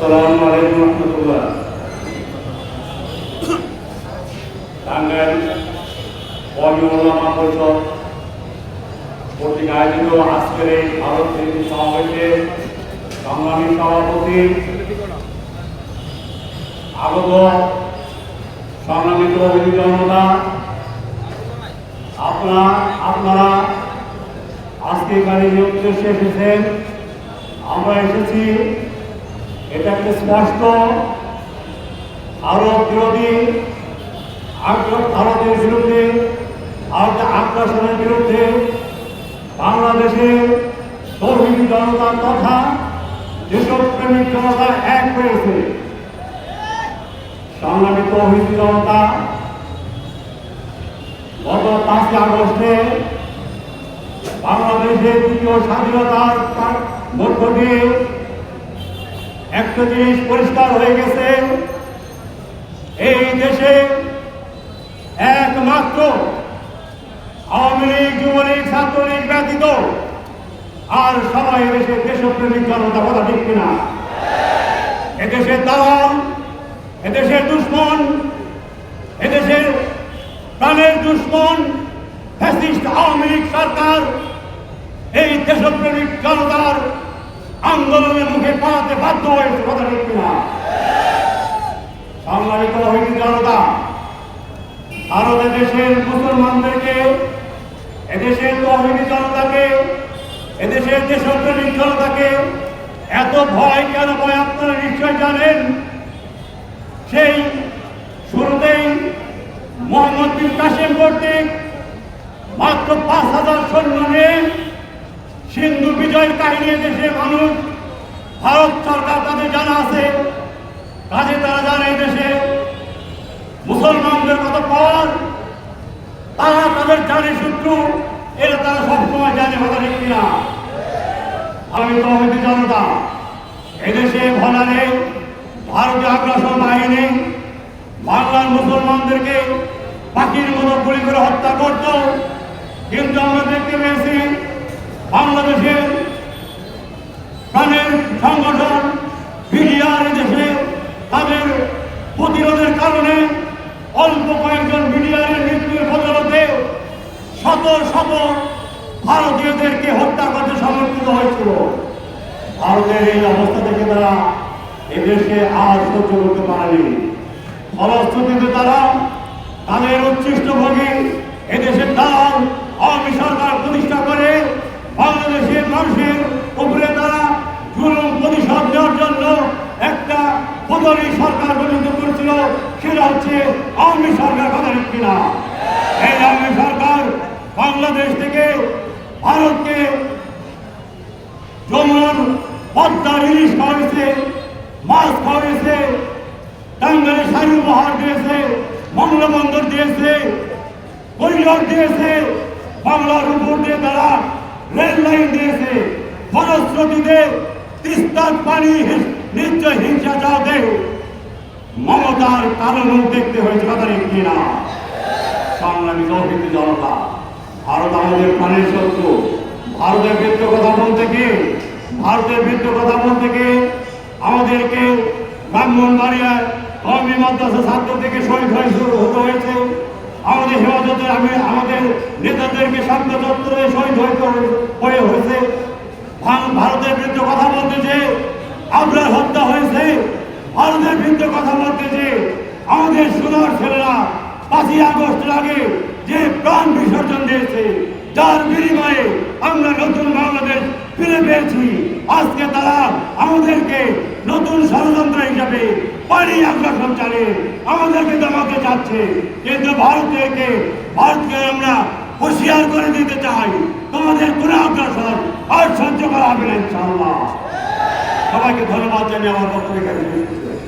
আসসালামু আলাইকুম রহমতুল্লাহ। টাঙ্গাইল কমি পরিষদ আয়োজিত আজকের এই ভারত বিরোধী সমাবেশে সংগ্রামী সভাপতি, আগত সংগ্রামিত অভিযোগ জনতা, আপনারা আপনারা আজকে এখানে যে উদ্দেশ্যে এসেছেন, আমরা এসেছি এটা একটা স্পষ্ট ভারত বিরোধী ভারতের বিরুদ্ধে আগ্রাসনের বিরুদ্ধে বাংলাদেশে তৌহিদি জনতার তথা যেসব প্রেমিক জনতা এক হয়েছে সংগ্রামী তৌহিদি জনতা গত পাঁচই আগস্টে বাংলাদেশের দ্বিতীয় স্বাধীনতার মধ্য দিয়ে একটা জিনিস পরিষ্কার হয়ে গেছে। এই দেশে একমাত্র আওয়ামী লীগ, যুবলীগ, ছাত্রলীগ ব্যতীত আর সবাই এদেশে দেশপ্রেমিক জনতা কথা ঠিক কিনা? এদেশের দালাল এদেশের দুশ্মন এদেশের প্রাণের দুশ্মন, ফ্যাসিস্ট আওয়ামী লীগ সরকার এই দেশপ্রেমিক জনতার আন্দোলনের মুখে বাধ্য হয়েছে, কথা ঠিক কিনা? সংগ্রামিত হয়নি জনতা। ভারত দেশের মুসলমানদেরকে এদেশের তহিনী জনতাকে এদেশের দেশপ্রেমিক জনতাকে। এত ভয় কেন ভয় আপনারা নিশ্চয় জানেন? সেই শুরুতেই মোহাম্মদ বিন কাসিম কর্তৃক মাত্র পাঁচ হাজার সৈন্য নিয়ে সিন্ধু বিজয়ের কাহিনী দেশে মানুষ ভারত সরকার তাদের জানা আছে, কাজে তারা জানে এই দেশে মুসলমানদের কত পর তারা তাদের জানে শত্রু, এটা তারা সবসময় জানে কথা ঠিক কিনা আমি তো হইতে জনতা এদেশে ভলারে ভারতীয় আগ্রাসন বাহিনী বাংলার মুসলমানদেরকে পাখির মতো গুলি করে হত্যা করত। কিন্তু আমরা দেখতে পেয়েছি বাংলাদেশের প্রাণের সংগঠন বিডিআর দেশে তাদের প্রতিরোধের কারণে অল্প কয়েকজন বিডিআরের মৃত্যুর বদলতে শত শত ভারতীয়দেরকে হত্যা করতে সমর্থিত হয়েছিল। ভারতের এই অবস্থা থেকে তারা এদেশে আর সহ্য করতে পারেনি। ফলশ্রুতিতে তারা তাদের উচ্ছিষ্ট ভোগী এদেশের দালাল আওয়ামী সরকার প্রতিষ্ঠা করে বাংলাদেশের মানুষের উপরে তারা জুলুম প্রতিশোধ নেওয়ার জন্য একটা বদলি সরকার গঠিত করেছিল সেটা হচ্ছে আওয়ামী সরকার কথা ঠিক কিনা? এই আওয়ামী সরকার বাংলাদেশ থেকে ভারতকে যমুনার পদ্মার ইলিশ খাওয়াইছে, মাছ খাওয়াইছে টাঙ্গালে শাড়ি উপহার দিয়েছে মংলা বন্দর দিয়েছে, করিডর দিয়েছে, বাংলার উপর দিয়ে তারা রেল লাইন দিয়েছে। ফলশ্রুতিতে তিস্তার পানি নিশ্চয় হিংসা চাওতে মমতার কারণও দেখতে হয়েছে কথা ঠিক কিনা সংগ্রামী তৌহিদি জনতা, ভারত আমাদের প্রাণের শত্রু। ভারতের বৃত্ত কথা বলতে গিয়ে, ভারতের বৃত্ত কথা বলতে গিয়ে আমাদেরকে ব্রাহ্মণবাড়িয়ায় কর্মী মাদ্রাসা ছাত্র থেকে শহীদ হয়ে শুরু হতে হয়েছে। আমাদের হেফাজতের আমি, আমাদের নেতাদেরকে শান্ত চত্বরে শহীদ হইতে হয়ে হয়েছে। ভার- ভারতের বিরুদ্ধে কথা বলতে যে আপনার হত্যা হয়েছে। ভারতের বিরুদ্ধে কথা বলতে যে আমাদের সোনার ছেলেরা পাঁচই আগস্টের আগে যে প্রাণ বিসর্জন দিয়েছে, যার বিনিময়ে আমরা নতুন বাংলাদেশ ফিরে পেয়েছি। আজকে তারা আমাদেরকে নতুন ষড়যন্ত্র হিসাবে পানি আগ্রাসন চালিয়ে আমাদেরকে দমাতে চাচ্ছে। কিন্তু ভারতকে ভারতকে আমরা হুঁশিয়ার করে দিতে চাই তোমাদের কোনো আগ্রাসন আর সহ্য করা হবে না ইনশাআল্লাহ সবাইকে ধন্যবাদ জানিয়ে আমার বক্তব্য।